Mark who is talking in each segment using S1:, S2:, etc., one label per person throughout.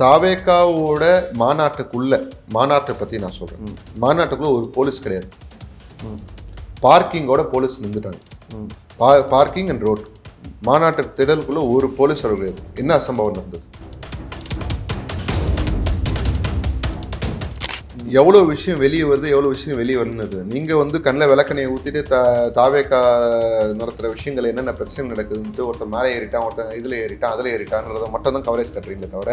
S1: தாவேக்காவோட மாநாட்டுக்குள்ள மாநாட்டை பற்றி நான் சொல்கிறேன் மாநாட்டுக்குள்ள ஒரு போலீஸ் கிடையாது. பார்க்கிங்கோட போலீஸ் நின்றுட்டாங்க பார்க்கிங் அண்ட் ரோட். மாநாட்டு திடலுக்குள்ள ஒரு போலீஸ் கிடையாது என்ன அசம்பவம் நடந்தது? எவ்வளோ விஷயம் வெளியே வருது எவ்வளோ விஷயம் வெளியே வரணுது நீங்கள் வந்து கண்ணில் விளக்கணையை ஊற்றிட்டு த தாவேக்கா நடத்துகிற விஷயங்கள் என்னென்ன பிரச்சனை நடக்குதுன்ட்டு ஒருத்தர் மேலே ஏறிட்டான் ஒருத்தன் இதில் ஏறிட்டான் அதில் ஏறிட்டான்றதை மட்டும் தான் கவரேஜ் கட்டுறீங்களே தவிர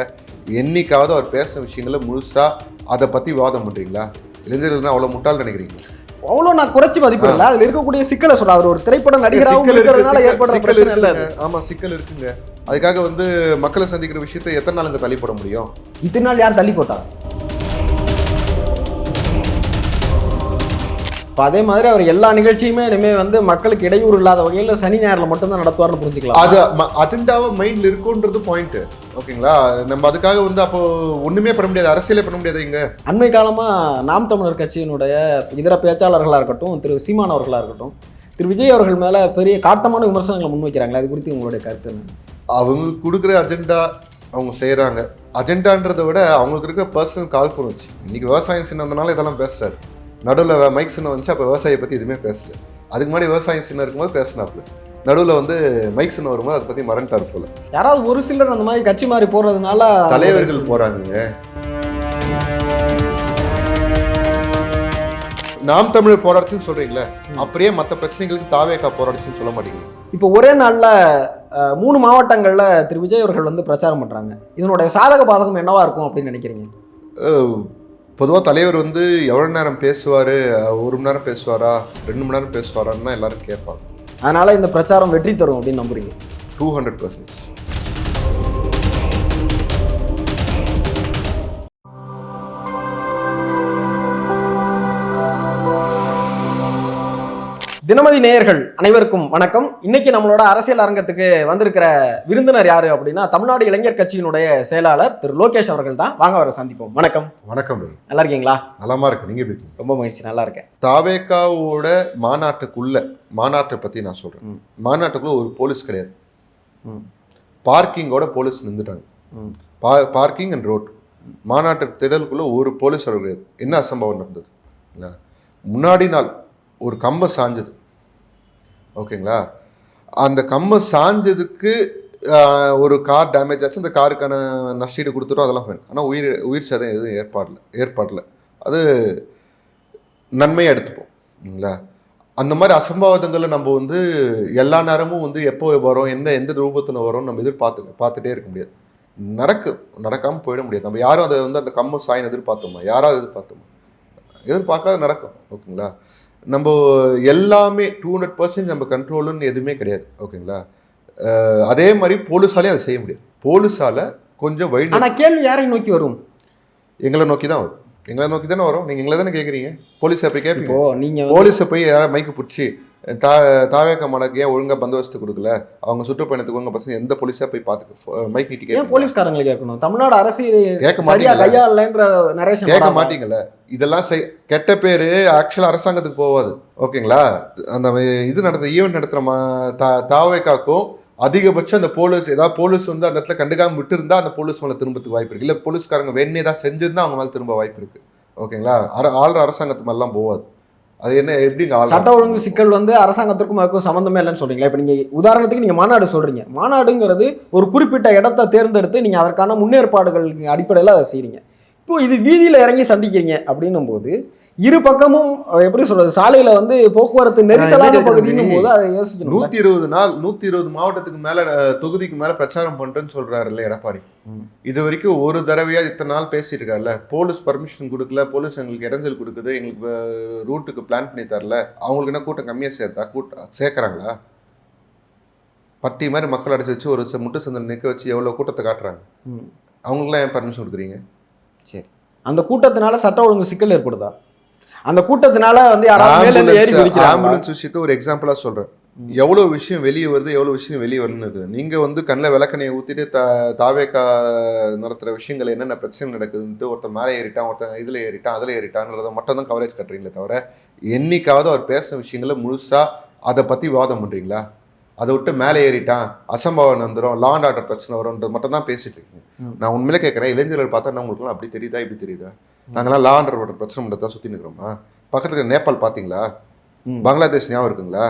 S1: என்னைக்காவது அவர் பேசுகிற விஷயங்களை முழுசாக அதை பற்றி வாதம் பண்ணுறீங்களா இளைஞர்கள்னா அவ்வளோ முட்டாள் நினைக்கிறீங்க
S2: அவ்வளோ நான் குறைச்சி மதிப்பிடல அதுல இருக்கக்கூடிய சிக்கலை சொல்றேன். அவர் ஒரு திரைப்பட
S1: இருக்கு,
S2: இருக்கிறதுனால ஏற்படுற பிரச்சனை இல்ல அது.
S1: இருக்குங்க. ஆமா சிக்கல் இருக்குங்க. அதுக்காக வந்து மக்களை சந்திக்கிற விஷயத்தை எத்தனை நாளுங்க தள்ளி போட முடியும்?
S2: இத்தனை நாள் யார் தள்ளி போட்டாங்க இப்போ அதே மாதிரி அவர் எல்லா நிகழ்ச்சியுமே இனிமே வந்து மக்களுக்கு இடையூறு இல்லாத வகையில் சனி ஞாயிறுல மட்டும்தான் நடத்துவார்னு புரிஞ்சுக்கலாம்.
S1: அது அஜெண்டாவை மைண்ட்ல இருக்குன்றது பாயிண்ட் ஓகேங்களா? நம்ம அதுக்காக வந்து அப்போ ஒண்ணுமே பண்ண முடியாது அரசியலே பண்ண முடியாது இங்க.
S2: அண்மை காலமா நாம் தமிழர் கட்சியினுடைய இதர பேச்சாளர்களா இருக்கட்டும் திரு சீமான் அவர்களா இருக்கட்டும் திரு விஜய் அவர்கள் மேல பெரிய காட்டமான விமர்சனங்களை முன்வைக்கிறாங்களே அது குறித்து உங்களுடைய கருத்து என்ன?
S1: அவங்களுக்கு கொடுக்குற அஜெண்டா அவங்க செய்றாங்க. அஜெண்டான்றதை விட அவங்களுக்கு இருக்க பர்சனல் கால் வச்சு இன்னைக்கு விவசாயம் சின்னதுனால இதெல்லாம் பேசுறாரு. நடுவில் மைக் சின்னம் வந்துச்சு அப்போ விவசாயியை பற்றி எதுவுமே பேசல. அதுக்கு முன்னாடி விவசாயம் சின்னம் இருக்கும்போது பேசினாப்புல. நடுவில் வந்து மைக் சின்னம் வரும்போது அதை பற்றி மறந்துட்டார் போல.
S2: யாராவது ஒரு சிலர் அந்த மாதிரி கட்சி மாறி போறதுனால
S1: தலைவர்கள் போறாங்க நாம் தமிழர் போராடுச்சுன்னு சொல்றீங்களே அப்படியே மற்ற பிரச்சனைகளுக்கு தாவேக்கா போராடுச்சுன்னு சொல்ல மாட்டீங்க.
S2: இப்போ ஒரே நாளில் மூணு மாவட்டங்களில் திரு. விஜய் அவர்கள் வந்து பிரச்சாரம் பண்ணுறாங்க இதனுடைய சாதக பாதகம் என்னவா இருக்கும் அப்படின்னு நினைக்கிறீங்க?
S1: பொதுவாக தலைவர் வந்து எவ்வளோ நேரம் பேசுவார்? ஒரு மணி நேரம் பேசுவாரா? ரெண்டு மணி நேரம் பேசுவாரான்னு எல்லாரும் கேட்பாங்க.
S2: அதனால இந்த பிரச்சாரம் வெற்றி தரும் அப்படின்னு நம்புறீங்க.
S1: டூ ஹண்ட்ரட் பர்சன்ட்
S2: தினமதி நேயர்கள் அனைவருக்கும் வணக்கம். இன்னைக்கு நம்மளோட அரசியல் அரங்கத்துக்கு வந்திருக்கிற விருந்தினர் யாரு அப்படின்னா தமிழ்நாடு இளைஞர் கட்சியினுடைய செயலாளர் திரு லோகேஷ் அவர்கள் தான். வாங்க அவரை சந்திப்போம். வணக்கம்.
S1: வணக்கம்.
S2: நல்லா இருக்கீங்களா?
S1: நலமா இருக்கு. நீங்க எப்படி
S2: ரொம்ப மகிழ்ச்சி. நல்லா இருக்கேன்.
S1: தாவேக்காவோட மாநாட்டுக்குள்ள மாநாட்டை பற்றி நான் சொல்கிறேன்
S2: ம்.
S1: மாநாட்டுக்குள்ள ஒரு போலீஸ் கிடையாது.
S2: ம்.
S1: பார்க்கிங்கோட போலீஸ் நின்றுட்டாங்க பார்க்கிங் அண்ட் ரோட். மாநாட்டு திடலுக்குள்ள ஒரு போலீஸ் கிடையாது. என்ன அசம்பவம் நடந்தது? முன்னாடி நாள் ஒரு கம்பை சாஞ்சது. ஓகேங்களா? அந்த கம்மை சாஞ்சதுக்கு ஒரு கார் டேமேஜ் ஆச்சு. அந்த காருக்கான நஷ்டீடு கொடுத்துட்டோம். அதெல்லாம் ஃபைன் ஆனால் உயிர் உயிர் சேதம் எதுவும் ஏற்பாடில் ஏற்பாடில். அது நன்மையாக எடுத்துப்போம் இல்லைங்களா? அந்த மாதிரி அசம்பாவிதங்களை நம்ம வந்து எல்லா நேரமும் வந்து எப்போ வரும் எந்த எந்த ரூபத்தில் வரும்னு நம்ம எதிர்பார்த்து பார்த்துட்டே இருக்க முடியாது. நடக்கும் நடக்காமல் போயிட முடியாது. நம்ம யாரும் அதை வந்து அந்த கம்ம சாயின் எதிர்பார்த்தோமா? யாராவது எதிர்பார்த்தோமா? எதிர்பார்க்காத நடக்கும் ஓகேங்களா? நம்ம எல்லாமே டூ ஹண்ட்ரட் பர்சன்ட் நம்ம கண்ட்ரோலுன்னு எதுவுமே கிடையாது. ஓகேங்களா? அதே மாதிரி போலீஸாலையும் அதை செய்ய முடியாது. போலீஸால கொஞ்சம்
S2: ஆனா கேள்வி யாரை நோக்கி வரும்?
S1: எங்களை நோக்கி தான் வரும். எங்களை நோக்கி தானே வரும்? நீங்க எங்களை தானே கேட்குறீங்க போலீஸை போய் கேட்பீங்க
S2: இப்போ நீங்க வந்து-
S1: போலீஸை போய் யாராவது மைக்கு பிடிச்சி தா தாவேக்க மடக்கு ஏன் ஒழுங்கா பந்தோபஸ்து கொடுக்கல? அவங்க சுற்றுப்பயணத்துக்கு ஒழுங்கா பசங்க எந்த போலீஸா போய் பார்த்து மைக் நீட்டி கேட்க
S2: போலீஸ்காரங்களை கேட்கணும்? தமிழ்நாடு அரசு
S1: கேட்க
S2: நரேஷன்
S1: கேட்க மாட்டீங்கல்ல இதெல்லாம் செய் கெட்ட பேரு ஆக்சுவலா அரசாங்கத்துக்கு போகாது ஓகேங்களா? அந்த இது நடத்த ஈவெண்ட் நடத்துற மா- தா- தாவேக்காக்கும் அதிகபட்சம் அந்த போலீஸ் ஏதாவது போலீஸ் வந்து அந்த இடத்துல கண்டுக்காம விட்டுருந்தா அந்த போலீஸ் மேலே திரும்பத்துக்கு வாய்ப்பு இருக்குது இல்லை போலீஸ்காரங்க வேணே தான் செஞ்சிருந்தா அவங்க மேலே திரும்ப வாய்ப்பு இருக்குது ஓகேங்களா? அர- ஆள்ற அரசாங்கத்து மேலாம் போகாது அது என்ன எப்படி
S2: சட்ட ஒழுங்கு சிக்கல் வந்து அரசாங்கத்திற்கும் அதுக்கும் சம்மந்தமே இல்லைன்னு சொல்றீங்களா? இப்போ நீங்க உதாரணத்துக்கு நீங்க மாநாடு சொல்றீங்க. மாநாடுங்கிறது ஒரு குறிப்பிட்ட இடத்த தேர்ந்தெடுத்து நீங்க அதற்கான முன்னேற்பாடுகள் அடிப்படையில் அதை செய்கிறீங்க இப்போ இது வீதியில் இறங்கி சந்திக்கிறீங்க அப்படின்னும் போது இரு பக்கமும் எப்படி சொல்றது சாலையில வந்து போக்குவரத்து நெரிசலான பகுதின்னும் போது அதை யோசிக்கணும்.
S1: நூத்தி இருபது நாள் நூத்தி இருபது மாவட்டத்துக்கு மேல தொகுதிக்கு மேல பிரச்சாரம் பண்றேன்னு சொல்றாருல்ல எடப்பாடி. இது வரைக்கும் ஒரு தடவையா இத்தனை நாள் பேசிட்டு இருக்காருல்ல போலீஸ் பர்மிஷன் கொடுக்கல போலீஸ் எங்களுக்கு இடைஞ்சல் கொடுக்குது எங்களுக்கு ரூட்டுக்கு பிளான் பண்ணி தரல. அவங்களுக்கு என்ன கூட்டம் கம்மியா சேர்த்தா? கூட்டம் சேர்க்கறாங்களா? பட்டி மாதிரி மக்கள் அடைச்சு வச்சு ஒரு முட்டு சந்தல் நிக்க வச்சு எவ்வளவு கூட்டத்தை காட்டுறாங்க. அவங்களுக்குலாம் ஏன் பர்மிஷன் கொடுக்குறீங்க?
S2: சரி. அந்த கூட்டத்தினால சட்ட ஒழுங்கு சிக்கல் ஏற்படுதா? அந்த கூட்டத்தினால வந்து யாராவது மேல இருந்து ஏறி
S1: ஆம்புலன்ஸ் விஷயத்த ஒரு எக்ஸாம்பிளா சொல்றேன். எவ்வளவு விஷயம் வெளியே வருது எவ்வளவு விஷயம் வெளியே வரணுது நீங்க வந்து கண்ணில் விளக்கணையை ஊத்திட்டு தா தாவேக்கா நடத்துற விஷயங்கள் என்னென்ன பிரச்சனை நடக்குதுன்ட்டு ஒருத்தர் மேலே ஏறிட்டான் ஒருத்தன் இதுல ஏறிட்டான் அதுல ஏறிட்டான்றதை மட்டும் தான் கவரேஜ் கட்டுறீங்களே தவிர என்னைக்காவது அவர் பேசுன விஷயங்களை முழுசா அதை பத்தி வாதம் பண்றீங்களா? அதை விட்டு மேலே ஏறிட்டான் அசம்பாவம் வந்துடும் லா அண்ட் ஆர்டர் பிரச்சனை வரும்ன்றது மட்டும் தான் பேசிட்டு இருக்கீங்க. நான் உண்மையிலே கேட்குறேன் இளைஞர்கள் பார்த்தா நான் உங்களுக்குலாம் அப்படி தெரியுதா இப்படி தெரியுதா? நாங்களாம் லா அண்ட் ஆர்டர் பிரச்சனை மட்டும் தான் சுற்றி நிற்கிறோமா பக்கத்துல நேபாள் பார்த்தீங்களா. பங்களாதேஷ் ஞாபகம் இருக்குங்களா.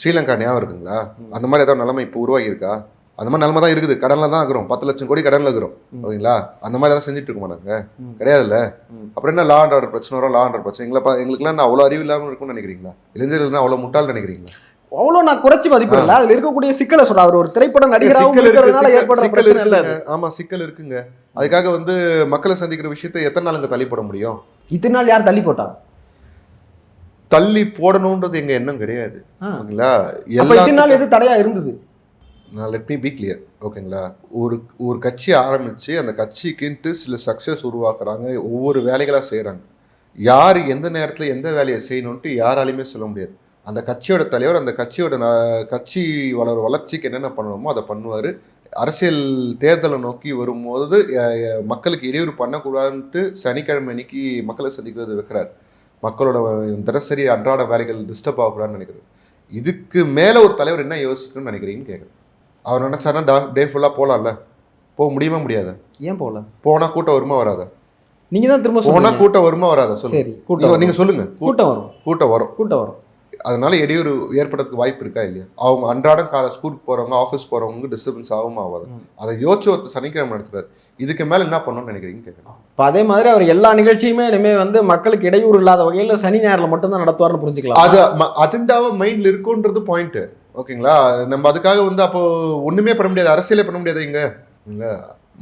S1: ஸ்ரீலங்கா ஞாபகம் இருக்குங்களா. அந்த மாதிரி ஏதாவது நிலைமை இப்போ உருவாகி இருக்கா அந்த மாதிரி நிலைமை தான் இருக்குது. கடனில் தான் இருக்கிறோம். பத்து லட்சம் கோடி கடனில் இருக்கிறோம். ஓகேங்களா? அந்த மாதிரி ஏதாவது செஞ்சுட்டு இருக்க மாட்டாங்க
S2: ம்.
S1: கிடையாதுல்ல. அப்புறம் என்ன லா அண்ட் ஆர்டர் பிரச்சனை வரும்? லா அண்ட் பிரச்சனை. எங்களை பா எங்களுக்குலாம் நான் அவ்வளோ அறிவு இல்லாமல் இருக்கும்னு நினைக்கிறீங்களா? இளைஞர்கள்னா அவ்வளோ முட்டாள் நினைக்கிறீங்களா?
S2: அவ்வளோ நான் குறைச்சி மதிப்பிடல அதுல இருக்கக்கூடிய சிக்கலை சொல்றேன் அவர் ஒரு திரைப்பட நடிகராகவும் இருக்கிறதுனால ஏற்படுற பிரச்சனை இல்ல.
S1: ஆமா சிக்கல் இருக்குங்க. அதுக்காக வந்து மக்களை சந்திக்கிற விஷயத்தை எத்தனை நாளுங்க தள்ளி போட முடியும்?
S2: இத்தனை நாள் யார் தள்ளி போட்டா?
S1: தள்ளி போடணுன்றது எங்க எண்ணம் கிடையாது. ஓகேங்களா?
S2: இத்தனை நாள் எது தடையா இருந்தது?
S1: நான் லெட் மீ பி கிளியர் ஓகேங்களா? ஒரு ஒரு கட்சி ஆரம்பிச்சு அந்த கட்சிக்குன்ட்டு சில சக்ஸஸ் உருவாக்குறாங்க. ஒவ்வொரு வேலைகளாக செய்கிறாங்க யார் எந்த நேரத்தில் எந்த வேலையை செய்யணுன்ட்டு யாராலையுமே சொல்ல முடியாது. அந்த கட்சியோட தலைவர் அந்த கட்சியோட கட்சி வளர வளர்ச்சிக்கு என்னென்ன பண்ணணுமோ அதை பண்ணுவார். அரசியல் தேர்தலை நோக்கி வரும்போது மக்களுக்கு இடையூறு பண்ணக்கூடாதுன்ட்டு சனிக்கிழமை அன்னைக்கு மக்களை சந்திக்கிறது வைக்கிறார். மக்களோட தினசரி அன்றாட வேலைகள் டிஸ்டர்ப் ஆகக்கூடாதுன்னு நினைக்கிறார். இதுக்கு மேலே ஒரு தலைவர் என்ன யோசிக்கணும்னு நினைக்கிறீங்கன்னு கேட்குறேன். அவர் நினைச்சாருன்னா டே ஃபுல்லாக போகலாம்ல போக முடியுமா முடியாத?
S2: ஏன் போகல?
S1: போனா கூட்டம் வருமா வராதா?
S2: நீங்க தான் திரும்ப
S1: போனா
S2: சொல்லுங்க
S1: கூட்டம் வருமா வராதா? சொல்லுங்க.
S2: சரி கூட்டம்
S1: நீங்க-
S2: வரும்.
S1: நீங்க சொல்லுங்க. கூ-
S2: கூட்டம் வரும்.
S1: கூட்டம் வரும்.
S2: கூட்டம் வரும்.
S1: அதனால இடையூறு ஏற்படுறதுக்கு வாய்ப்பு இருக்கா இல்லையா? அவங்க அன்றாடம் காலை ஸ்கூலுக்கு போறவங்க ஆஃபீஸ் போறவங்க டிஸ்டர்பன்ஸ் ஆகுமா ஆகாது. அதை யோசிச்சு ஒருத்தர் சனிக்கிழமை நடத்துறாரு. இதுக்கு மேல என்ன பண்ணணும்னு நினைக்கிறீங்க கேட்கணும்
S2: இப்போ அதே மாதிரி அவர் எல்லா நிகழ்ச்சியுமே இனிமே வந்து மக்களுக்கு இடையூறு இல்லாத வகையில சனி ஞாயிறுல மட்டும்தான் நடத்துவார்னு புரிஞ்சுக்கலாம்.
S1: அது அஜெண்டாவை மைண்ட்ல இருக்குன்றது பாயிண்ட் ஓகேங்களா நம்ம அதுக்காக வந்து அப்போ ஒண்ணுமே பண்ண முடியாது. அரசியலே பண்ண முடியாது இங்க.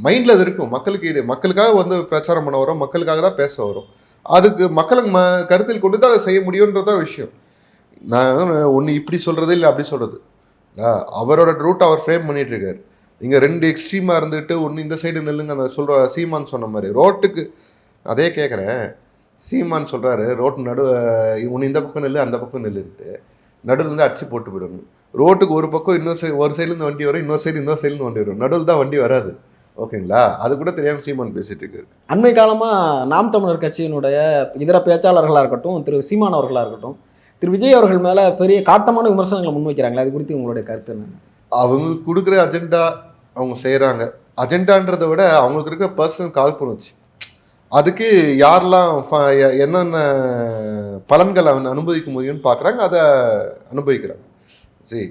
S1: மைண்ட்ல அது இருக்கும். மக்களுக்கு இது மக்களுக்காக வந்து பிரச்சாரம் பண்ண வரோம். மக்களுக்காக தான் பேச வரும். அதுக்கு மக்களுக்கு ம கருத்தில் கொண்டு தான் அதை செய்ய முடியுன்றதான் விஷயம். நான் ஒன்று இப்படி சொல்கிறது இல்லை அப்படி சொல்கிறது அவரோட ரூட் அவர் ஃப்ரேம் பண்ணிகிட்ருக்கார் நீங்கள் ரெண்டு எக்ஸ்ட்ரீமாக இருந்துட்டு ஒன்று இந்த சைடு நில்லுங்க அந்த சொல்கிற சீமான் சொன்ன மாதிரி. ரோட்டுக்கு அதே கேட்குறேன் சீமான் சொல்கிறாரு ரோட்டு நடு ஒன்று இந்த பக்கம் நெல் அந்த பக்கம் நெல்லுன்ட்டு. நடுவில் இருந்து அடிச்சு போட்டு போயிடணும் ரோட்டுக்கு ஒரு பக்கம் இன்னொரு சைடு ஒரு சைடுலேருந்து வண்டி வரும் இன்னொரு சைடு இன்னொரு சைடுலேருந்து வண்டி வரும். நடுவில் தான் வண்டி வராது. ஓகேங்களா? அது கூட தெரியாமல் சீமான் பேசிட்டு இருக்காரு.
S2: அண்மை காலமாக நாம் தமிழர் கட்சியினுடைய இதர பேச்சாளர்களாக இருக்கட்டும் திரு சீமான் அவர்களாக இருக்கட்டும் திரு விஜய் அவர்கள் மேலே பெரிய காட்டமான விமர்சனங்களை முன்வைக்கிறாங்களே அது குறித்து உங்களுடைய கருத்து என்ன?
S1: அவங்களுக்கு கொடுக்குற அஜெண்டா அவங்க செய்கிறாங்க அஜெண்டான்றதை விட அவங்களுக்கு இருக்க பர்சனல் காழ்ப்புணர்ச்சி. அதுக்கு யாரெல்லாம் ஃப- என்னென்ன பலன்கள் அவன் அனுபவிக்க முடியும்னு பார்க்குறாங்க அதை அனுபவிக்கிறாங்க. சரி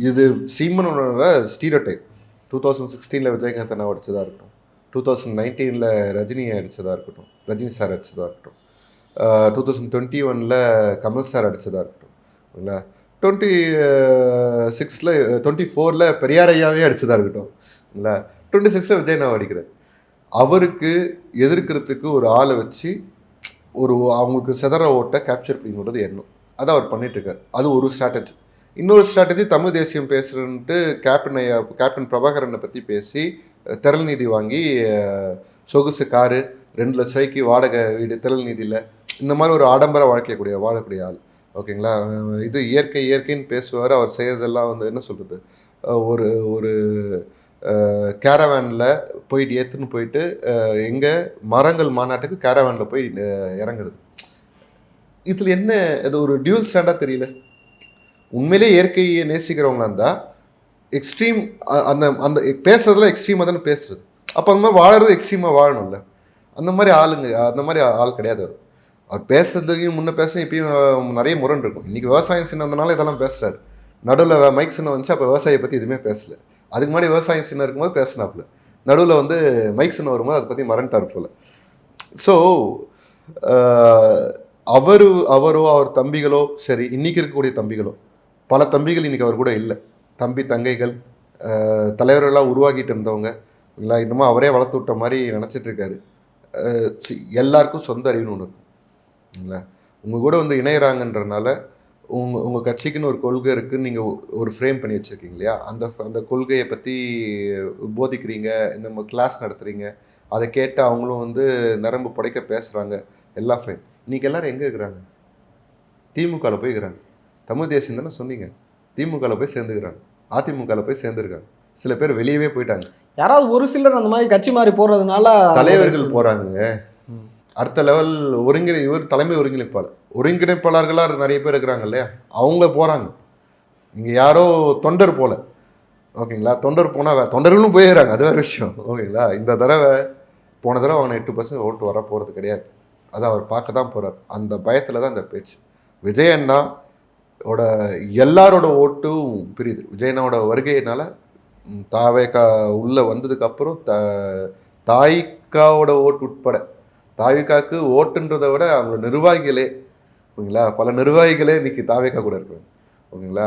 S1: இது சீமனோட ஸ்டீரியோ டைப் டூ தௌசண்ட் சிக்ஸ்டீனில் விஜயகாந்த் அண்ணா இருக்கட்டும் டூ தௌசண்ட் நைன்டீனில் ரஜினியை அடித்ததாக இருக்கட்டும் ரஜினி சார் அடித்ததாக இருக்கட்டும் டூ தௌசண்ட் டுவெண்ட்டி ஒனில் கமல் சார் அடித்ததாக இருக்கட்டும். ஓகேங்களா டுவெண்ட்டி சிக்ஸில் டுவெண்ட்டி ஃபோரில் பெரியார் ஐயாவே அடிச்சதாக இருக்கட்டும். இல்லை டுவெண்ட்டி சிக்ஸில் விஜய் நான் அடிக்கிறேன். அவருக்கு எதிர்க்கிறதுக்கு ஒரு ஆளை வச்சு ஒரு அவங்களுக்கு செதற ஓட்டை கேப்சர் பண்ணிங்கிறது எண்ணம். அதை அவர் பண்ணிட்டுருக்கார். அது ஒரு ஸ்ட்ராட்டஜி இன்னொரு ஸ்ட்ராட்டஜி தமிழ் தேசியம் பேசுகிறேன்ட்டு கேப்டன் ஐயா கேப்டன் பிரபாகரனை பற்றி பேசி திரள் நீதி வாங்கி சொகுசு காரு ரெண்டு லட்சம் வாடகை வீடு திரள் நீதியில் இந்த மாதிரி ஒரு ஆடம்பர வாழ்க்கையக்கூடிய வாழக்கூடிய ஆள். ஓகேங்களா? இது இயற்கை இயற்கைன்னு பேசுவார். அவர் செய்கிறதெல்லாம் வந்து என்ன சொல்கிறது ஒரு ஒரு கேரவேனில் போயிட்டு ஏற்றுன்னு போயிட்டு எங்கே மரங்கள் மாநாட்டுக்கு கேரவேனில் போய் இறங்குறது. இதில் என்ன இது ஒரு டியூல் ஸ்டாண்டாக தெரியல. உண்மையிலே இயற்கையை நேசிக்கிறவங்களா இருந்தால் எக்ஸ்ட்ரீம் அந்த அந்த பேசுறதுல எக்ஸ்ட்ரீமாக தானே பேசுறது. அப்போ அந்த மாதிரி வாழறது எக்ஸ்ட்ரீமாக வாழணும்ல. அந்த மாதிரி ஆளுங்க அந்த மாதிரி ஆள் கிடையாது அவர். அவர் பேசுறதுலையும் முன்ன பேச இப்பயும் நிறைய முரண் இருக்கும். இன்றைக்கி விவசாயம் சின்னதுனால இதெல்லாம் பேசுகிறார் நடுவில் மைக் சின்ன வந்துச்சு அப்போ விவசாயியை பற்றி எதுவுமே பேசல. அதுக்கு முன்னாடி விவசாயம் சின்ன இருக்கும்போது பேசினாப்புல. நடுவில் வந்து மைக் சின்ன வரும்போது அதை பற்றி மறந்துட்டார் போல். ஸோ அவர் அவரோ அவர் தம்பிகளோ சரி இன்னைக்கு இருக்கக்கூடிய தம்பிகளோ பல தம்பிகள் இன்னைக்கு அவர் கூட இல்லை. தம்பி தங்கைகள் தலைவர்களாக உருவாக்கிட்டு இருந்தவங்க இல்லை இன்னமும் அவரே வளர்த்து விட்ட மாதிரி நினச்சிட்ருக்காரு எல்லாருக்கும் சொந்த அறிவுன்னு ஒன்று இருக்கும். உங்கள் கூட வந்து இணையறாங்கன்றனால உங்கள் உங்கள் கட்சிக்குன்னு ஒரு கொள்கை இருக்குன்னு நீங்கள் ஒரு ஃப்ரேம் பண்ணி வச்சுருக்கீங்க இல்லையா? அந்த அந்த கொள்கையை பற்றி போதிக்கிறீங்க இந்த கிளாஸ் நடத்துகிறீங்க அதை கேட்டு அவங்களும் வந்து நரம்பு புடைக்க பேசுகிறாங்க எல்லா ஃப்ரேம் இன்றைக்கி எல்லாரும் எங்கே இருக்கிறாங்க? திமுகவில் போய் இருக்கிறாங்க. தமிழ் தேசியம் தானே சொன்னீங்க. திமுகவில் போய் சேர்ந்துக்கிறாங்க. அதிமுகவில் போய் சேர்ந்துருக்காங்க. சில பேர் வெளியவே போயிட்டாங்க.
S2: யாராவது ஒரு சிலர் அந்த மாதிரி கட்சி மாறி போறதுனால
S1: தலைவர்கள் போறாங்க. அடுத்த லெவல் ஒருங்கிணை இவர் தலைமை ஒருங்கிணைப்பாளர். ஒருங்கிணைப்பாளர்களா நிறைய பேர் இருக்கிறாங்க இல்லையா? அவங்க போறாங்க. நீங்க யாரோ தொண்டர் போல. ஓகேங்களா? தொண்டர் போனா வே- தொண்டர்களும் போயிடுறாங்க. அது வேற விஷயம். ஓகேங்களா? இந்த தடவை போன தடவை அவனை எட்டு பர்சன்ட் ஓட்டு வர போறது கிடையாது. அதை அவர் பார்க்க தான் போறார். அந்த பயத்துல தான் இந்த பேச்சு. விஜய் ஓட எல்லாரோட ஓட்டும் பிரியுது. விஜய் அண்ணாவோட வருகையினால தாவேக்கா உள்ளே வந்ததுக்கப்புறம் த தாய்க்காவோட ஓட்டு உட்பட தாவிக்காக்கு ஓட்டுன்றதை விட அவங்களோட நிர்வாகிகளே ஓகேங்களா? பல நிர்வாகிகளே இன்னைக்கு தாவேக்கா கூட இருக்காங்க ஓகேங்களா?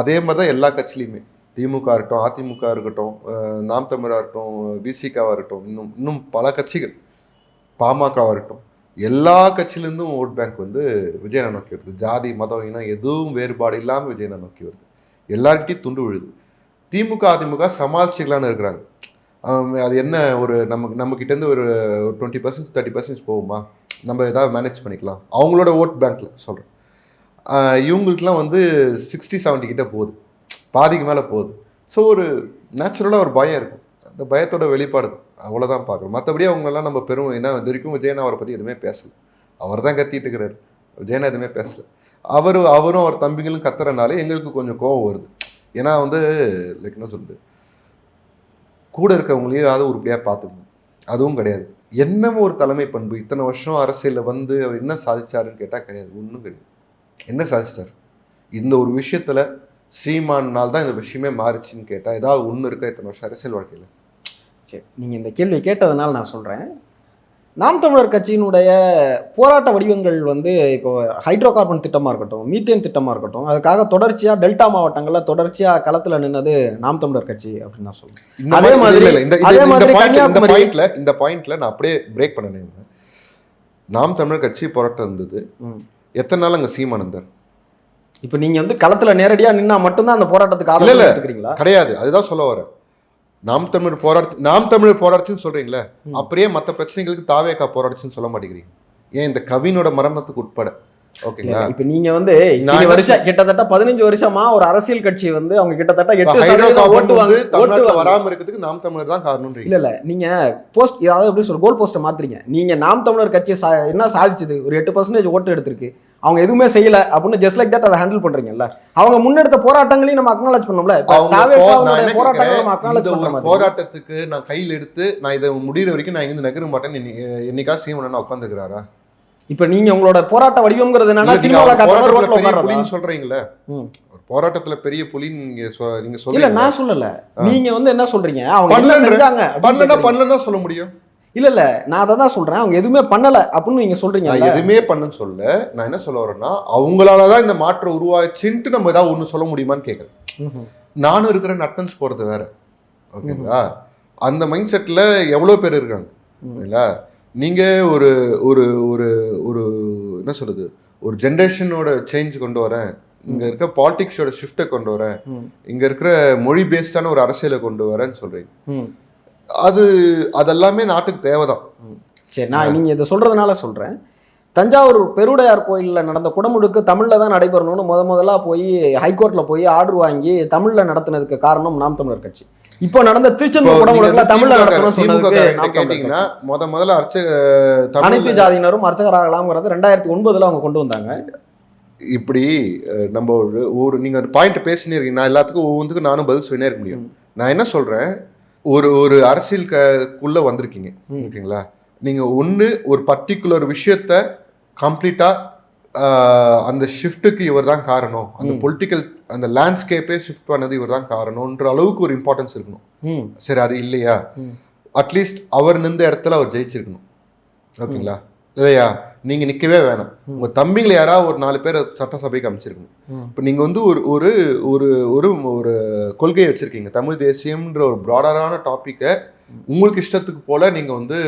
S1: அதே மாதிரி தான் எல்லா கட்சியிலையுமே திமுக இருக்கட்டும் அதிமுக இருக்கட்டும் நாம் தமிழாக இருக்கட்டும் பிசிகாவாக இருக்கட்டும் இன்னும் இன்னும் பல கட்சிகள் பாமகவாக இருக்கட்டும் எல்லா கட்சியிலேருந்தும் ஓட் பேங்க் வந்து விஜயனை நோக்கி வருது. ஜாதி மதம் இனம் எதுவும் வேறுபாடு இல்லாமல் விஜயனை நோக்கி வருது. எல்லார்கிட்டையும் துண்டு விழுது. திமுக அதிமுக சமாளிச்சுக்கலான்னு இருக்கிறாங்க. அது என்ன ஒரு நமக்கு நம்மக்கிட்டேருந்து ஒரு டுவெண்ட்டி பர்சன்ட் தேர்ட்டி பர்சன்ட் போகுமா? நம்ம எதாவது மேனேஜ் பண்ணிக்கலாம். அவங்களோட ஓட் பேங்க்கில் சொல்கிறேன் இவங்களுக்குலாம் வந்து சிக்ஸ்டி செவன்ட்டி கிட்டே போகுது. பாதிக்கு மேலே போகுது. ஸோ ஒரு நேச்சுரலாக ஒரு பயம் இருக்கும். அந்த பயத்தோட வெளிப்பாடு தான். பார்க்குறோம் மற்றபடி அவங்களெல்லாம் நம்ம பெரும் என்ன இது வரைக்கும் விஜயன் அவரை பற்றி எதுவுமே பேசலை. அவர் தான் கத்திட்டு இருக்கிறாரு விஜயனா எதுவுமே பேசலை. அவர் அவரும் அவர் தம்பிகளும் கத்துறனாலே எங்களுக்கு கொஞ்சம் கோவம் வருது. ஏன்னா வந்து லைக் என்ன சொல்றது? கூட இருக்கவங்களையும் அதை உருப்படியாக பார்த்துக்கணும். அதுவும் கிடையாது. என்னமோ ஒரு தலைமை பண்பு இத்தனை வருஷம் அரசியலில் வந்து அவர் என்ன சாதிச்சாருன்னு கேட்டால் கிடையாது. ஒன்றும் கிடையாது. என்ன சாதிச்சிட்டார்? இந்த ஒரு விஷயத்துல சீமானால் தான் இந்த விஷயமே மாறுச்சுன்னு கேட்டால் ஏதாவது ஒன்று இருக்கா இத்தனை வருஷம் அரசியல் வாழ்க்கையில்?
S2: சரி நீங்கள் இந்த கேள்வி கேட்டதுனால நான் சொல்கிறேன் நாம் தமிழர் கட்சியினுடைய போராட்ட வடிவங்கள் வந்து இப்போ ஹைட்ரோ கார்பன் திட்டமாக இருக்கட்டும் மீத்தேன் திட்டமாக இருக்கட்டும் அதுக்காக தொடர்ச்சியாக டெல்டா மாவட்டங்களில் தொடர்ச்சியாக களத்தில் நின்னது நாம் தமிழர் கட்சி அப்படின்னு நான்
S1: இந்த
S2: அதே
S1: மாதிரி
S2: அதே மாதிரி கன்னியாகுமரி-
S1: பாயிண்ட்ல இந்த பாயிண்ட்ல நான் அப்படியே பிரேக் பண்ண நாம் தமிழர் கட்சி போராட்டம் இருந்தது. எத்தனை நாள் அங்க சீமான் இருந்தார்
S2: இப்போ நீங்கள் வந்து களத்தில் நேரடியாக நின்னா மட்டும்தான் அந்த போராட்டத்துக்கு ஆதரவு
S1: கிடையாது. அதுதான் சொல்ல வரேன். நாம் தமிழர் போராட்ட நாம் தமிழர் போராட்டம்னு சொல்றீங்களே. அப்படியே மற்ற பிரச்சனைகளுக்கு தாவேக்கா போராட்டம்னு சொல்ல மாட்டேங்கிறீங்க ஏன் இந்த கவினோட மரணத்துக்கு உட்பட ஓகேங்களா?
S2: இப்போ நீங்க வந்து இத்தனை வருஷம் கிட்டத்தட்ட பதினஞ்சு வருஷமா ஒரு அரசியல் கட்சி வந்து அவங்க கிட்டத்தட்ட எட்டு சதவீதம்
S1: கார்பன்
S2: ஓட்டு
S1: வராம இருக்கிறதுக்கு நாம் தமிழர் தான் காரணம்ன்றீங்க.
S2: இல்ல இல்ல நீங்க போஸ்ட் அதாவது எப்படி சொல்ற கோல் போஸ்ட்டை மாத்துறீங்க. நீங்க நாம் தமிழர் கட்சி என்ன சாதிச்சது? ஒரு எட்டு பர்சன்டேஜ் ஓட்டு எடுத்திருக்கு. அவங்க எதுவுமே செய்யல அப்படின்னு ஜஸ்ட் லைக் தட் அதை ஹேண்டில் பண்றீங்கல்ல. அவங்க முன்னெடுத்த போராட்டங்களையும் நம்ம அக்னாலேஜ் பண்ணோம்ல. போராட்டங்களை நம்ம அக்னாலேஜ் பண்ற
S1: போராட்டத்துக்கு நான் கையில் எடுத்து நான் இதை முடியிற வரைக்கும் நான் இங்கிருந்து நகர மாட்டேன்னு என்னை- என்னைக்கா சீமனா உட்காந்துக்கிறாரா
S2: இப்ப நீங்க உங்களோட போராட்ட வடிவம்ங்கிறது என்னன்னா சினிமாவில்
S1: சொல்றீங்களே போராட்டத்துல பெரிய புலின்னு நீங்க நீங்க
S2: இல்ல
S1: சொல்றீங்க
S2: நான் சொல்லல. நீங்க வந்து என்ன சொல்றீங்க? அவங்க என்ன செஞ்சாங்க.
S1: பண்ணலன்னு தான் சொல்ல முடியும்.
S2: இல்ல இல்ல நான் அதை தான் சொல்றேன். அவங்க எதுவுமே பண்ணல அப்படின்னு நீங்க சொல்றீங்க
S1: எதுவுமே பண்ணன்னு சொல்ல நான் என்ன சொல்ல வரேன்னா அவங்களால தான் இந்த மாற்றம் உருவாச்சுன்ட்டு நம்ம ஏதாவது ஒண்ணு சொல்ல முடியுமான்னு கேட்குறேன் நானும் இருக்கிற நட்டன்ஸ் போறது வேற. ஓகேங்களா? அந்த மைண்ட் செட்ல எவ்வளவு பேர் இருக்காங்க.
S2: ம்.
S1: ஓகேங்களா நீங்க ஒரு ஒரு ஒரு ஒரு என்ன சொல்றது? ஒரு ஜென்ரேஷனோட சேஞ்ச் கொண்டு வரேன் இங்க இருக்க பாலிடிக்ஸோட ஷிஃப்ட்டை கொண்டு வரேன் இங்க இருக்கிற மொழி பேஸ்டான ஒரு அரசியலை கொண்டு வரேன்னு சொல்றீங்க. அது அதெல்லாமே நாட்டுக்கு தேவைதான்.
S2: சரி நான் நீங்க இதை சொல்றதுனால சொல்றேன். தஞ்சாவூர் பெருவுடையார் கோயிலில் நடந்த குடமுழுக்கு தமிழில் தான் நடைபெறணும்னு முத முதலா போய் ஹைகோர்ட்டில் போய் ஆர்டர் வாங்கி தமிழில் நடத்தினதுக்கு காரணம் நாம் தமிழர் கட்சி. இப்போ நடந்த திருச்செந்தூர் குடமுழுக்குல தமிழ்ல
S1: திமுக
S2: சொன்னதுக்கு.
S1: முத முதல்ல அர்ச்ச
S2: அனைத்து ஜாதியினரும் அர்ச்சகராகலாம்ங்கிறது ரெண்டாயிரத்தி ஒன்பதுல அவங்க கொண்டு வந்தாங்க.
S1: இப்படி நம்ம ஒரு ஒரு நீங்க ஒரு பாயிண்ட் பேசினே இருக்கீங்க. நான் எல்லாத்துக்கும் ஒவ்வொன்றுக்கும் நானும் பதில் சொல்லினே இருக்க முடியும். நான் என்ன சொல்றேன்? ஒரு ஒரு அரசியல் குள்ள வந்திருக்கீங்க. ஓகேங்களா? நீங்க ஒண்ணு ஒரு பர்டிகுலர் விஷயத்த கம்ப்ளீட்டா அந்த ஷிஃப்ட்டுக்கு இவர் தான் காரணம். அந்த. பொலிட்டிக்கல் அந்த லேண்ட்ஸ்கேப்பே ஷிஃப்ட் பண்ணது இவர் தான் காரணம்ன்ற அளவுக்கு ஒரு இம்பார்ட்டன்ஸ் இருக்கணும். சரி அது இல்லையா. அட்லீஸ்ட் அவர் நின்ற இடத்துல அவர் ஜெயிச்சிருக்கணும். ஓகேங்களா? இல்லையா? நீங்க நிக்கவே வேணாம். உங்க தம்பிங்களை யாராவது ஒரு நாலு பேர் சட்டசபைக்கு அமைச்சிருக்கணும். இப்போ நீங்க வந்து ஒரு ஒரு ஒரு ஒரு ஒரு கொள்கையை வச்சிருக்கீங்க. தமிழ் தேசியம்ன்ற ஒரு ப்ராடரான டாப்பிக்கை உங்களுக்கு இஷ்டத்துக்கு போல நீங்க வந்து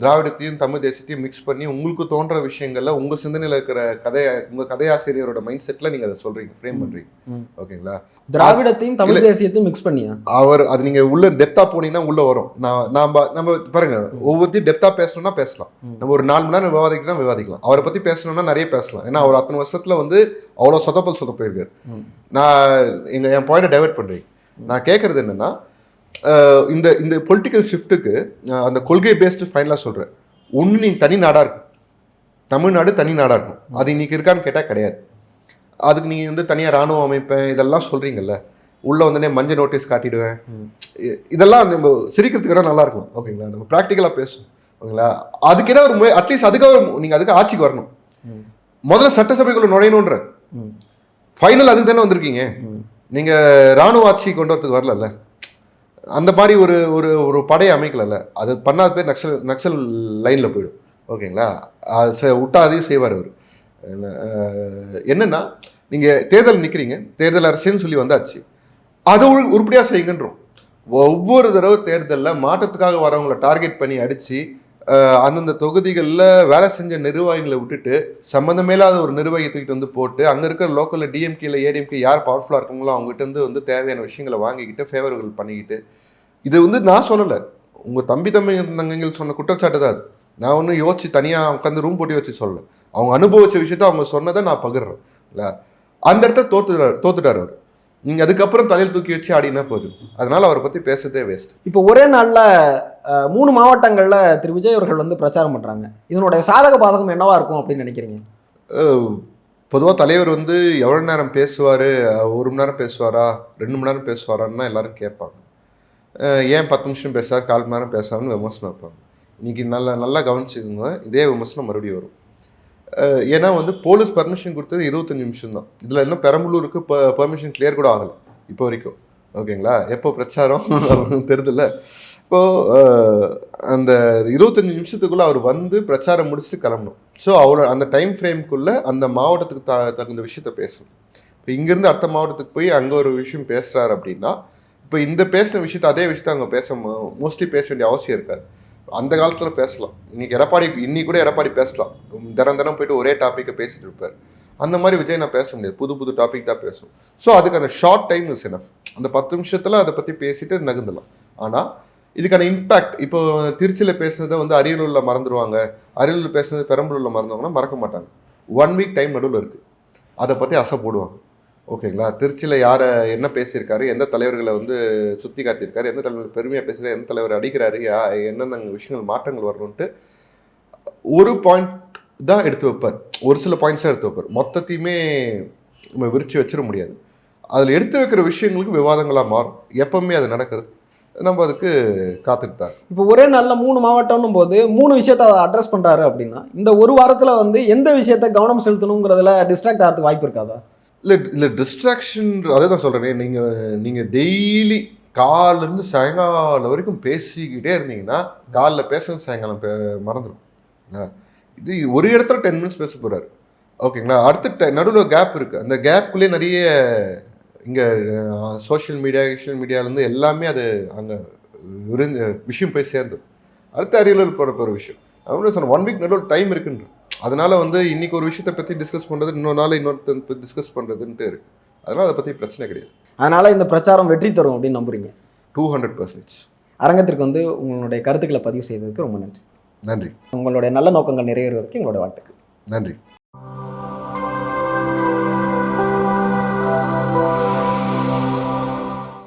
S1: திராவிடத்தையும் தமிழ் தேசியத்தையும் மிக்ஸ் பண்ணி உங்களுக்கு தோன்ற விஷயங்கள்ல உங்க சிந்தனையில இருக்கிற கதை உங்க கதையாசிரியரோட மைண்ட் செட்ல நீங்க அதை சொல்றீங்க ஃப்ரேம் பண்றீங்க.
S2: ம்.
S1: ஓகேங்களா?
S2: திராவிடத்தையும் தமிழ் தேசியத்தையும் மிக்ஸ் பண்ணியா?
S1: அவர் அது நீங்க உள்ள டெப்தா போனீங்கன்னா உள்ள வரும். நான் நாம நம்ம பாருங்க ஒவ்வொருத்தையும் டெப்தா பேசணும்னா பேசலாம். நம்ம ஒரு நாலு மணி நேரம் விவாதிக்கலாம் விவாதிக்கலாம். அவரை பத்தி பேசணும்னா நிறைய பேசலாம். ஏன்னா அவர் அத்தனை வருஷத்துல வந்து அவ்வளவு சொதப்பல் சொத போயிருக்காரு. நான் எங்க என் பாயிண்ட் டைவர்ட் பண்றீங்க நான் கேட்கறது என்னன்னா இந்த இந்த பொலிட்டிக்கல் ஷிஃப்ட்டுக்கு அந்த கொள்கை பேஸ்டு ஃபைனலாக சொல்றேன். ஒன்று நீ தனி நாடா இருக்கும் தமிழ்நாடு தனி நாடா இருக்கும் அது இன்னைக்கு இருக்கான்னு கேட்டா கிடையாது. அதுக்கு நீங்கள் வந்து தனியாக ராணுவம் அமைப்பேன் இதெல்லாம் சொல்கிறீங்கல்ல உள்ளே வந்தோடனே மஞ்சள் நோட்டீஸ் காட்டிடுவேன். இதெல்லாம் நம்ம சிரிக்கிறதுக்கு நல்லா இருக்கும் ஓகேங்களா? நம்ம ப்ராக்டிக்கலாக பேசும் ஓகேங்களா? அதுக்கு ஏதாவது ஒரு அட்லீஸ்ட் அதுக்காக நீங்கள் அதுக்கு ஆட்சிக்கு வரணும். முதல்ல சட்டசபைக்குள்ள நுழையணுன்ற. ஃபைனல் அதுக்கு தானே வந்திருக்கீங்க.
S2: ம்.
S1: நீங்க ராணுவ ஆட்சி கொண்டு வரதுக்கு வரலல்ல. அந்த மாதிரி ஒரு ஒரு ஒரு படையை அமைக்கலல்ல. அது பண்ணாத பேர் நக்சல் நக்சல் லைனில் போயிடும். ஓகேங்களா? அது விட்டா அதையும் செய்வார் அவர். என்னென்னா நீங்கள் தேர்தல் நிற்கிறீங்க தேர்தல் அரசுன்னு சொல்லி வந்தாச்சு. அதை உருப்படியாக செய்யுங்கன்றோம். ஒவ்வொரு தடவை தேர்தலில் மாற்றத்துக்காக வரவங்களை டார்கெட் பண்ணி அடித்து அந்தந்த தொகுதிகளில் வேலை செஞ்ச நிர்வாகிகளை விட்டுட்டு சம்மந்தமே இல்லாத ஒரு நிர்வாகத்துக்கிட்ட வந்து போட்டு அங்கே இருக்கிற லோக்கலில் டிஎம்கேல ஏடிஎம்கே யார் பவர்ஃபுல்லாக இருக்காங்களோ அவங்ககிட்ட இருந்து வந்து தேவையான விஷயங்களை வாங்கிக்கிட்டு ஃபேவர்கள் பண்ணிக்கிட்டு இது வந்து நான் சொல்லலை. உங்கள் தம்பி தம்பி தங்கங்கள் சொன்ன குற்றச்சாட்டு தான் அது. நான் ஒன்றும் யோசிச்சு தனியாக உட்காந்து ரூம் போட்டு வச்சு சொல்லலை. அவங்க அனுபவித்த விஷயத்த அவங்க சொன்னதை நான் பகிர்றேன். இல்லை? அந்த இடத்த தோத்துட்டார் தோத்துட்டார் அவர். நீங்கள் அதுக்கப்புறம் தலையில் தூக்கி வச்சு ஆடினா போதும். அதனால அவரை பற்றி பேசுறதே வேஸ்ட்
S2: இப்போ ஒரே நாள்ல மூணு மாவட்டங்கள்ல திரு. விஜய் அவர்கள் வந்து பிரச்சாரம் பண்றாங்க. இதனுடைய சாதக பாதகம் என்னவா இருக்கும் அப்படின்னு நினைக்கிறீங்க?
S1: பொதுவாக தலைவர் வந்து எவ்வளோ நேரம் பேசுவார்? ஒரு மணி நேரம் பேசுவாரா? ரெண்டு மணி நேரம் பேசுவாரான்னு எல்லாரும் கேட்பாங்க. ஏன் பத்து நிமிஷம் பேசுவார் கால் மணி நேரம் பேசுவார்னு விமர்சனம் வைப்பாங்க. இன்னைக்கு நல்லா நல்லா கவனிச்சுக்கோங்க. இதே விமர்சனம் மறுபடியும் வரும். ஏன்னா வந்து போலீஸ் பர்மிஷன் கொடுத்தது இருபத்தஞ்சு நிமிஷம் தான் இதில் இன்னும் பெரம்பலூருக்கு பர்மிஷன் கிளியர் கூட ஆகலை இப்போ வரைக்கும். ஓகேங்களா எப்போ பிரச்சாரம் தெரியுதுல்ல இப்போ அந்த இருபத்தஞ்சு நிமிஷத்துக்குள்ளே அவர் வந்து பிரச்சாரம் முடிச்சு கிளம்பணும். ஸோ அவரோட அந்த டைம் ஃப்ரேம்குள்ளே அந்த மாவட்டத்துக்கு த தகுந்த விஷயத்த பேசணும். இப்போ இங்கேருந்து அடுத்த மாவட்டத்துக்கு போய் அங்கே ஒரு விஷயம் பேசுகிறாரு அப்படின்னா இப்போ இந்த பேசின விஷயத்த அதே விஷயத்த அங்கே பேச மோஸ்ட்லி பேச வேண்டிய அவசியம் இருக்காது. அந்த காலத்தில் பேசலாம். இன்னைக்கு எடப்பாடி இன்னைக்கு கூட எடப்பாடி பேசலாம். தினம் தினம் போயிட்டு ஒரே டாப்பிக்கை பேசிட்டு இருப்பார். அந்த மாதிரி விஜய் நான் பேச முடியாது. புது புது டாபிக் தான் பேசும். ஸோ அதுக்கு அந்த ஷார்ட் டைம் இஸ் எனஃப் அந்த பத்து நிமிஷத்தில் அதை பற்றி பேசிட்டு நகர்ந்துடலாம். ஆனால் இதுக்கான இம்பாக்ட் இப்போ திருச்சியில் பேசுனதை வந்து அரியலூரில் மறந்துடுவாங்க அரியலூர் பேசுனது பெரம்பலூரில் மறந்தவங்கன்னா மறக்க மாட்டாங்க. ஒன் வீக் டைம் நடுவில் இருக்குது அதை பற்றி அசை போடுவாங்க. ஓகேங்களா? திருச்சியில் யாரை என்ன பேசியிருக்காரு? எந்த தலைவர்களை வந்து சுற்றி காட்டியிருக்காரு? எந்த தலைவர் பெருமையாக பேசுகிறார் எந்த தலைவர் அடிக்கிறாரு? யா என்னென்ன விஷயங்கள் மாற்றங்கள் வரணுன்ட்டு ஒரு பாயிண்ட் தான் எடுத்து வைப்பார். ஒரு சில பாயிண்ட்ஸ் தான் எடுத்து வைப்பார். மொத்தத்தையுமே நம்ம விரிச்சு வச்சிட முடியாது. அதில் எடுத்து வைக்கிற விஷயங்களுக்கு விவாதங்களாக மாறும். எப்பவுமே அது நடக்கிறது. நம்ம அதுக்கு காத்துட்டு தான்
S2: இப்போ ஒரே நாளில் மூணு மாவட்டம்னும் போது மூணு விஷயத்த அட்ரஸ் பண்ணுறாரு அப்படின்னா இந்த ஒரு வாரத்தில் வந்து எந்த விஷயத்த கவனம் செலுத்தணுங்கிறதுல டிஸ்ட்ராக்ட் ஆகிறதுக்கு வாய்ப்பு இருக்காதா?
S1: இல்லை இல்லை டிஸ்ட்ராக்ஷன் அதே தான் சொல்கிறேனே நீங்கள் நீங்கள் டெய்லி காலிலேருந்து சாயங்காலம் வரைக்கும் பேசிக்கிட்டே இருந்தீங்கன்னா காலைல பேசுறது சாயங்காலம் பே மறந்துடும் இது ஒரு இடத்துல டென் மினிட்ஸ் பேச போகிறாரு ஓகேங்களா அடுத்த நடுவில் கேப் இருக்குது அந்த கேப்புக்குள்ளேயே நிறைய இங்கே சோஷியல் மீடியா சோஷியல் மீடியாலேருந்து எல்லாமே அது அங்கே விருந்து விஷயம் போய் சேர்ந்தது அடுத்த அரியலூர் போகிற ஒரு விஷயம். அப்படின்னு சொன்ன ஒன் வீக் நடுவில் டைம் இருக்குன்ற அதனால வந்து இன்னைக்கு ஒரு விஷயத்தை பற்றி டிஸ்கஸ் பண்ணுறது இன்னொரு நாள் இன்னொருத்தன் டிஸ்கஸ் பண்ணுறதுன்ட்டு இருக்கு. அதனால அதை பற்றி பிரச்சனை கிடையாது.
S2: அதனால இந்த பிரச்சாரம் வெற்றி தரும் அப்படின்னு நம்புறீங்க.
S1: டூ ஹண்ட்ரட் பர்சன்டேஜ்
S2: அரங்கத்திற்கு வந்து உங்களுடைய கருத்துக்களை பதிவு செய்ததுக்கு ரொம்ப நன்றி.
S1: நன்றி.
S2: உங்களுடைய நல்ல நோக்கங்கள் நிறைவேறுவதற்கு எங்களோட வாழ்த்துக்கள்.
S1: நன்றி.